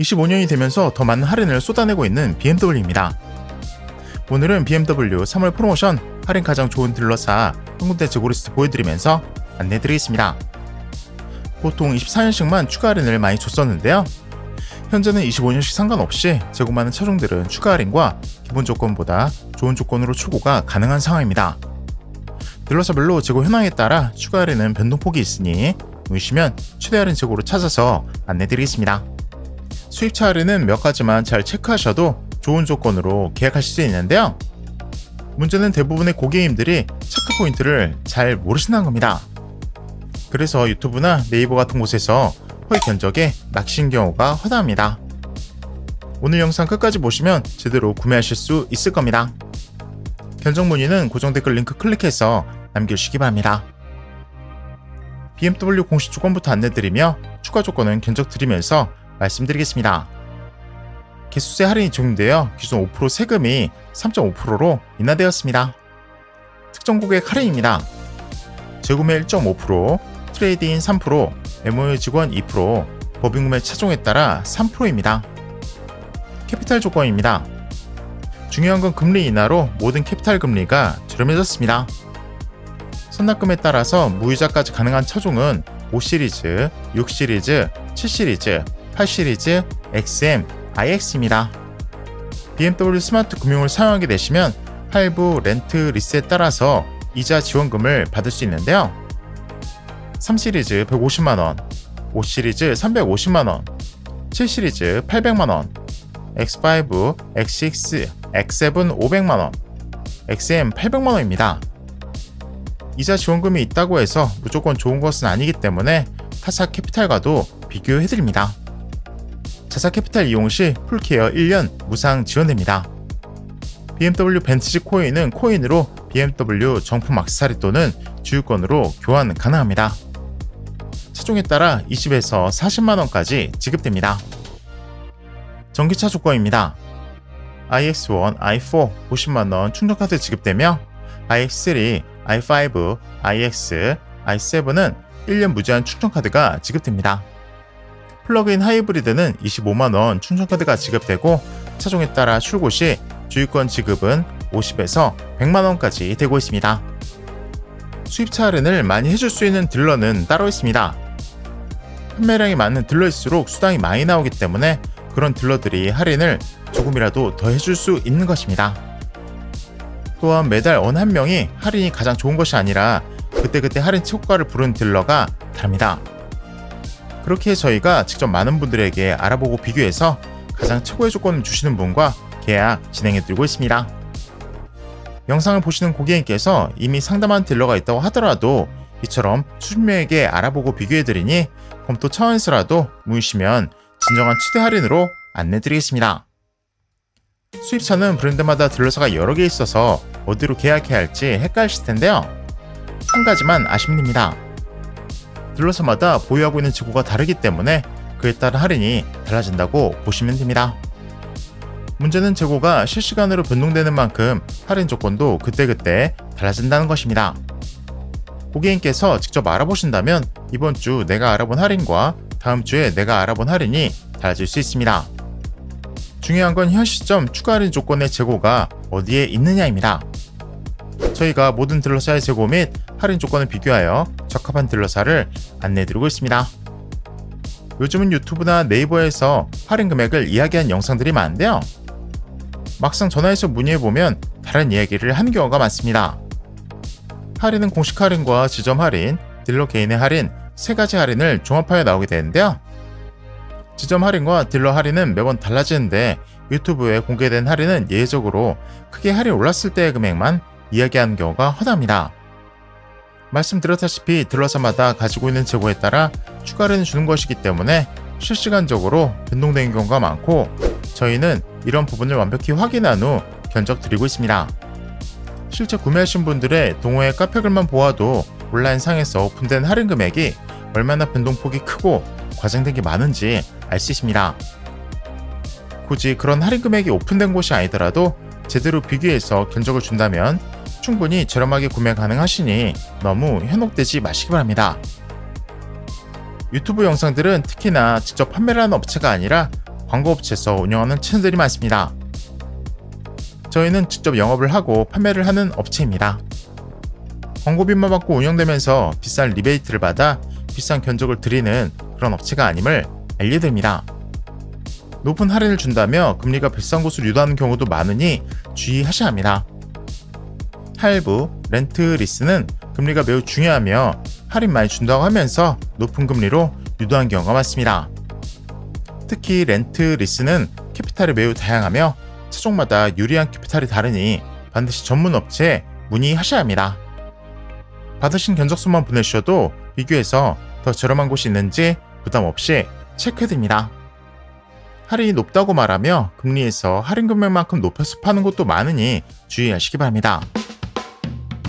25년이 되면서 더 많은 할인을 쏟아내고 있는 BMW입니다. 오늘은 BMW 3월 프로모션 할인 가장 좋은 딜러사 한 군데 재고리스트 보여드리면서 안내드리겠습니다. 보통 24년씩만 추가 할인을 많이 줬었는데요. 현재는 25년씩 상관없이 많은 차종들은 추가 할인과 기본 조건보다 좋은 조건으로 출고가 가능한 상황입니다. 딜러사별로 재고 현황에 따라 추가 할인은 변동폭이 있으니 문의시면 최대 할인 재고로 찾아서 안내드리겠습니다. 수입차 할인은 몇 가지만 잘 체크하셔도 좋은 조건으로 계약하실 수 있는데요. 문제는 대부분의 고객님들이 체크 포인트를 잘 모르신다는 겁니다. 그래서 유튜브나 네이버 같은 곳에서 허위 견적에 낚신 경우가 허다합니다. 오늘 영상 끝까지 보시면 제대로 구매하실 수 있을 겁니다. 견적 문의는 고정 댓글 링크 클릭해서 남겨주시기 바랍니다. BMW 공식 조건부터 안내드리며 추가 조건은 견적 드리면서 말씀드리겠습니다. 개수세 할인이 적용되어 기존 5% 세금이 3.5%로 인하되었습니다. 특정 고객 할인입니다. 재구매 1.5%, 트레이드인 3%, MOU 직원 2%, 법인구매 차종에 따라 3%입니다. 캐피탈 조건입니다. 중요한 건 금리 인하로 모든 캐피탈 금리가 저렴해졌습니다. 선납금에 따라서 무이자까지 가능한 차종은 5시리즈, 6시리즈, 7시리즈, 8 시리즈, XM, iX입니다. BMW 스마트 금융을 사용하게 되시면 할부, 렌트, 리스에 따라서 이자 지원금을 받을 수 있는데요. 3시리즈 150만원, 5시리즈 350만원, 7시리즈 800만원, X5, X6, X7 500만원, XM 800만원입니다. 이자 지원금이 있다고 해서 무조건 좋은 것은 아니기 때문에 타사 캐피탈과도 비교해드립니다. 자사 캐피탈 이용 시 풀케어 1년 무상 지원됩니다. BMW 벤츠지 코인은 코인으로 BMW 정품 악세사리 또는 주유권으로 교환 가능합니다. 차종에 따라 20에서 40만원까지 지급됩니다. 전기차 조건입니다. iX1, i4 50만원 충전카드 지급되며 iX3, i5, iX, i7은 1년 무제한 충전카드가 지급됩니다. 플러그인 하이브리드는 25만원 충전카드가 지급되고 차종에 따라 출고 시 주유권 지급은 50에서 100만원까지 되고 있습니다. 수입차 할인을 많이 해줄 수 있는 딜러는 따로 있습니다. 판매량이 많은 딜러일수록 수당이 많이 나오기 때문에 그런 딜러들이 할인을 조금이라도 더 해줄 수 있는 것입니다. 또한 매달 어느 한 명이 할인이 가장 좋은 것이 아니라 그때그때 할인 최고가를 부른 딜러가 다릅니다. 그렇게 저희가 직접 많은 분들에게 알아보고 비교해서 가장 최고의 조건을 주시는 분과 계약 진행해 드리고 있습니다. 영상을 보시는 고객님께서 이미 상담한 딜러가 있다고 하더라도 이처럼 수십 명에게 알아보고 비교해 드리니 검토 차원에서라도 문의시면 진정한 최대 할인으로 안내 드리겠습니다. 수입차는 브랜드마다 딜러사가 여러 개 있어서 어디로 계약해야 할지 헷갈리실 텐데요. 한 가지만 아시면 됩니다. 딜러사마다 보유하고 있는 재고가 다르기 때문에 그에 따른 할인이 달라진다고 보시면 됩니다. 문제는 재고가 실시간으로 변동되는 만큼 할인 조건도 그때그때 달라진다는 것입니다. 고객님께서 직접 알아보신다면 이번 주 내가 알아본 할인과 다음 주에 내가 알아본 할인이 달라질 수 있습니다. 중요한 건 현 시점 추가 할인 조건의 재고가 어디에 있느냐입니다. 저희가 모든 딜러사의 재고 및 할인 조건을 비교하여 적합한 딜러사를 안내해드리고 있습니다. 요즘은 유튜브나 네이버에서 할인 금액을 이야기한 영상들이 많은데요. 막상 전화해서 문의해보면 다른 이야기를 하는 경우가 많습니다. 할인은 공식 할인과 지점 할인, 딜러 개인의 할인, 세 가지 할인을 종합하여 나오게 되는데요. 지점 할인과 딜러 할인은 매번 달라지는데 유튜브에 공개된 할인은 예외적으로 크게 할인 올랐을 때의 금액만 이야기하는 경우가 허다합니다. 말씀드렸다시피 딜러사마다 가지고 있는 재고에 따라 추가 할인을 주는 것이기 때문에 실시간적으로 변동되는 경우가 많고 저희는 이런 부분을 완벽히 확인한 후 견적 드리고 있습니다. 실제 구매하신 분들의 동호회 카페글만 보아도 온라인 상에서 오픈된 할인 금액이 얼마나 변동폭이 크고 과장된 게 많은지 알 수 있습니다. 굳이 그런 할인 금액이 오픈된 곳이 아니더라도 제대로 비교해서 견적을 준다면 충분히 저렴하게 구매 가능하시니 너무 현혹되지 마시기 바랍니다. 유튜브 영상들은 특히나 직접 판매를 하는 업체가 아니라 광고업체에서 운영하는 채널들이 많습니다. 저희는 직접 영업을 하고 판매를 하는 업체입니다. 광고비만 받고 운영되면서 비싼 리베이트를 받아 비싼 견적을 드리는 그런 업체가 아님을 알려드립니다. 높은 할인을 준다며 금리가 비싼 곳을 유도하는 경우도 많으니 주의하셔야 합니다. 할부, 렌트, 리스는 금리가 매우 중요하며 할인 많이 준다고 하면서 높은 금리로 유도한 경우가 많습니다. 특히 렌트, 리스는 캐피탈이 매우 다양하며 차종마다 유리한 캐피탈이 다르니 반드시 전문 업체에 문의하셔야 합니다. 받으신 견적수만 보내주셔도 비교해서 더 저렴한 곳이 있는지 부담 없이 체크해드립니다. 할인이 높다고 말하며 금리에서 할인 금액만큼 높여서 파는 곳도 많으니 주의하시기 바랍니다.